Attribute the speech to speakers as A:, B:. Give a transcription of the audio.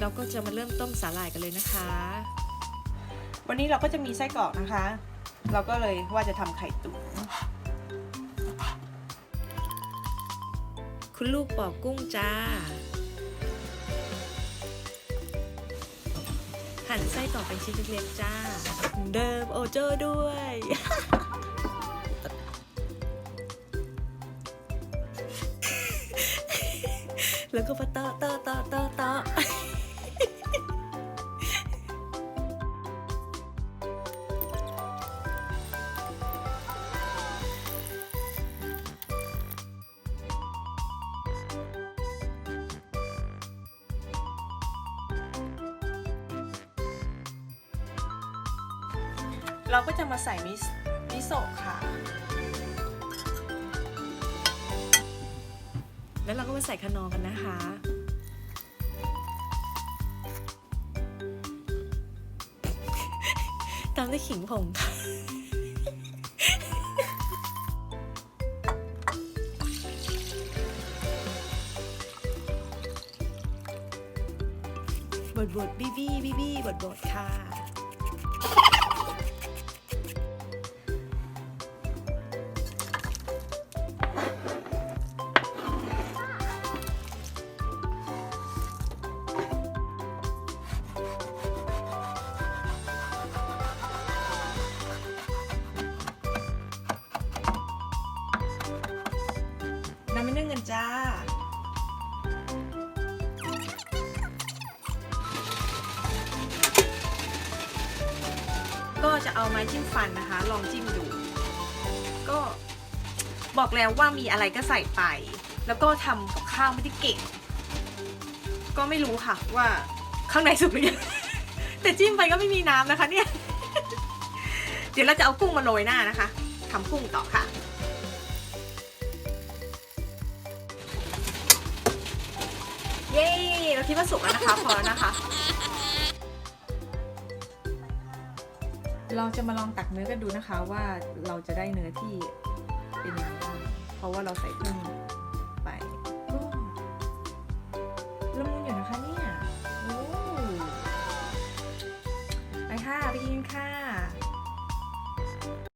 A: เราก็จะมาเริ่มต้มสาหร่ายกันเลยนะคะ วันนี้เราก็จะมีไส้กรอกนะคะ เราก็เลยว่าจะทำไข่ตุ๋นคุณลูกปอกกุ้งจ้า หั่นไส้กรอกเป็นชิ้นเล็กๆจ้า เดิมโอเจอร์ด้วย แล้วก็มาเตาะเตาะเตาะเตาะ เราก็จะมาใส่มิมิโซะค่ะ แล้วเราก็มาใส่ขนอกันนะคะ ตามด้วยขิงผงค่ะบดบดบีบี้บีบี้บดบดค่ะ นึ่งกันจ้า ก็จะเอาไม้จิ้มฟันนะคะ ลองจิ้มดู ก็บอกแล้วว่ามีอะไรก็ใส่ไป แล้วก็ทำกับข้าวไม่ได้เก่ง ก็ไม่รู้ค่ะว่าข้างในสุกหรือยังแต่จิ้มไปก็ไม่มีน้ำนะคะเนี่ย เดี๋ยวเราจะเอากุ้งมาโรยหน้านะคะทำกุ้งต่อค่ะ คิดว่าสุกแล้วนะคะ พอแล้วนะคะ เราจะมาลองตักเนื้อกันดูนะคะว่าเราจะได้เนื้อที่เป็นยังไงบ้างเพราะว่าเราใส่เครื่องไปละมุนอยู่นะคะเนี่ยไปค่ะ ไปกินค่ะ